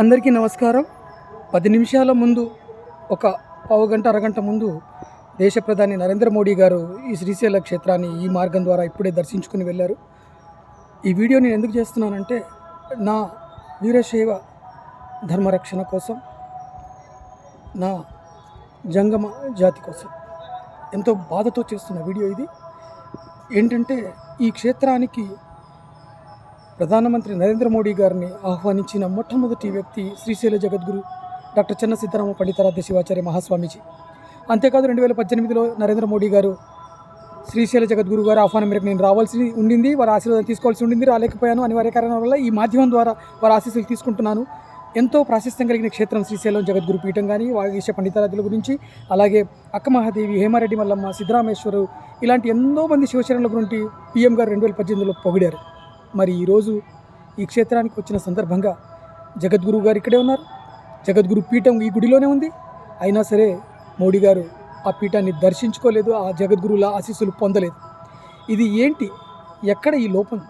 అందరికీ నమస్కారం. పది నిమిషాల ముందు ఒక పావు గంట అరగంట ముందు దేశ ప్రధాని నరేంద్ర మోడీ గారు ఈ శ్రీశైల క్షేత్రాన్ని ఈ మార్గం ద్వారా ఇప్పుడే దర్శించుకుని వెళ్ళారు. ఈ వీడియో నేను ఎందుకు చేస్తున్నానంటే నా వీరశైవ ధర్మరక్షణ కోసం నా జంగమ జాతి కోసం. ఎంతో బాధతో చేస్తున్న వీడియో ఇది. ఏంటంటే ఈ క్షేత్రానికి ప్రధానమంత్రి నరేంద్ర మోడీ గారిని ఆహ్వానించిన మొట్టమొదటి వ్యక్తి శ్రీశైల జగద్గురు డాక్టర్ చెన్న సీతారామ పండితారాధ్య శివాచార్య మహాస్వామీజీ. అంతేకాదు రెండు వేల పద్దెనిమిదిలో నరేంద్ర మోడీ గారు శ్రీశైల జగద్గురు గారు ఆహ్వానం మేరకు నేను రావాల్సి ఉండింది వారి ఆశీర్వాదం తీసుకోవాల్సి ఉండింది రాలేకపోయాను అనివార్య కారణాల వల్ల ఈ మాధ్యమం ద్వారా వారి ఆశీస్సులు తీసుకుంటున్నాను. ఎంతో ప్రాశస్త్యం కలిగిన క్షేత్రం శ్రీశైలం జగద్గురు పీఠం కానీ వాగీశ పండితారాధ్యుల గురించి అలాగే అక్కమహాదేవి హేమారెడ్డి మల్లమ్మ సిద్ధరామేశ్వరు ఇలాంటి ఎంతో మంది శివశరణుల గురించి పిఎం గారు రెండు వేల పద్దెనిమిదిలో పొగిడారు. మరి ఈరోజు ఈ క్షేత్రానికి వచ్చిన సందర్భంగా జగద్గురు గారు ఇక్కడే ఉన్నారు. జగద్గురు పీఠం ఈ గుడిలోనే ఉంది. అయినా సరే మోడీ గారు ఆ పీఠాన్ని దర్శించుకోలేదు ఆ జగద్గురుల ఆశీస్సులు పొందలేదు. ఇది ఏంటి? ఎక్కడ ఈ లోపం?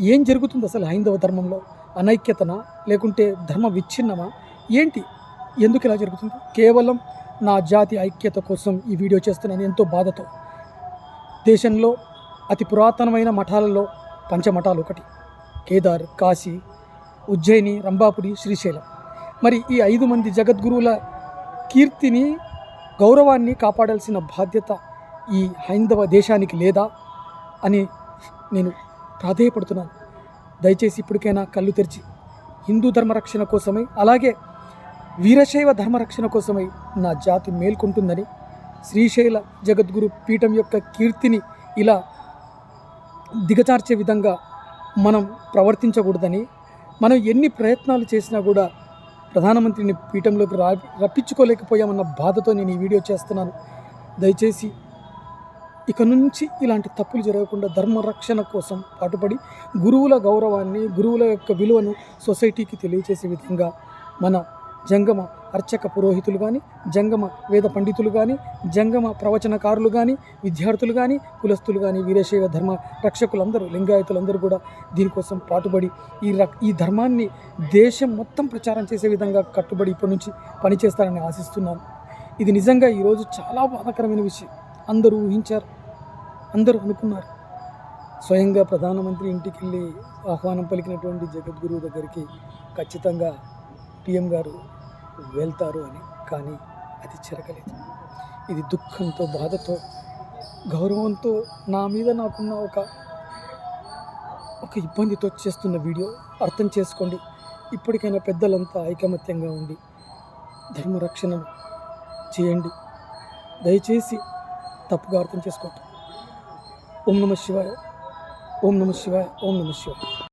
ఏం జరుగుతుంది అసలు హైందవ ధర్మంలో? అనైక్యతనా? లేకుంటే ధర్మ విచ్ఛిన్నమా? ఏంటి? ఎందుకు ఇలా జరుగుతుంది? కేవలం నా జాతి ఐక్యత కోసం ఈ వీడియో చేస్తున్నాను ఎంతో బాధతో. దేశంలో అతి పురాతనమైన మఠాలలో పంచమఠాలు ఒకటి. కేదార్ కాశీ ఉజ్జయిని రంభాపురి శ్రీశైలం. మరి ఈ ఐదు మంది జగద్గురువుల కీర్తిని గౌరవాన్ని కాపాడాల్సిన బాధ్యత ఈ హైందవ దేశానికి లేదా అని నేను ప్రాధేయపడుతున్నాను. దయచేసి ఇప్పటికైనా కళ్ళు తెరిచి హిందూ ధర్మ రక్షణ కోసమై అలాగే వీరశైవ ధర్మ రక్షణ కోసమై నా జాతి మేల్కొంటుందని శ్రీశైల జగద్గురు పీఠం యొక్క కీర్తిని ఇలా దిగజార్చే విధంగా మనం ప్రవర్తించకూడదని మనం ఎన్ని ప్రయత్నాలు చేసినా కూడా ప్రధానమంత్రిని పీఠంలోకి రా రప్పించుకోలేకపోయామన్న బాధతో నేను ఈ వీడియో చేస్తున్నాను. దయచేసి ఇక నుంచి ఇలాంటి తప్పులు జరగకుండా ధర్మ రక్షణ కోసం పాటుపడి గురువుల గౌరవాన్ని గురువుల యొక్క విలువను సొసైటీకి తెలియజేసే విధంగా మన జంగమ అర్చక పురోహితులు కానీ జంగమ వేద పండితులు కానీ జంగమ ప్రవచనకారులు కానీ విద్యార్థులు కానీ కులస్తులు కానీ వీరశైవ ధర్మ రక్షకులందరూ లింగాయతులందరూ కూడా దీనికోసం పాటుపడి ఈ రక్ ఈ ధర్మాన్ని దేశం మొత్తం ప్రచారం చేసే విధంగా కట్టుబడి ఇప్పటి నుంచి పనిచేస్తారని ఆశిస్తున్నాను. ఇది నిజంగా ఈరోజు చాలా బాధాకరమైన విషయం. అందరూ ఊహించారు. అందరూ అనుకున్నారు. స్వయంగా ప్రధానమంత్రి ఇంటికి వెళ్ళి ఆహ్వానం పలికినటువంటి జగద్గురువు దగ్గరికి ఖచ్చితంగా పిఎం గారు వెళ్తారు అని కానీ అది జరగలేదు. ఇది దుఃఖంతో బాధతో గౌరవంతో నా మీద నాకున్న ఒక ఒక ఇబ్బందితో చేస్తున్న వీడియో. అర్థం చేసుకోండి. ఇప్పటికైనా పెద్దలంతా ఐకమత్యంగా ఉండి ధర్మరక్షణ చేయండి. దయచేసి తప్పుగా అర్థం చేసుకోవటం ఓం నమ శివాయ. ఓం నమ శివాయ. ఓం నమ శివాయ.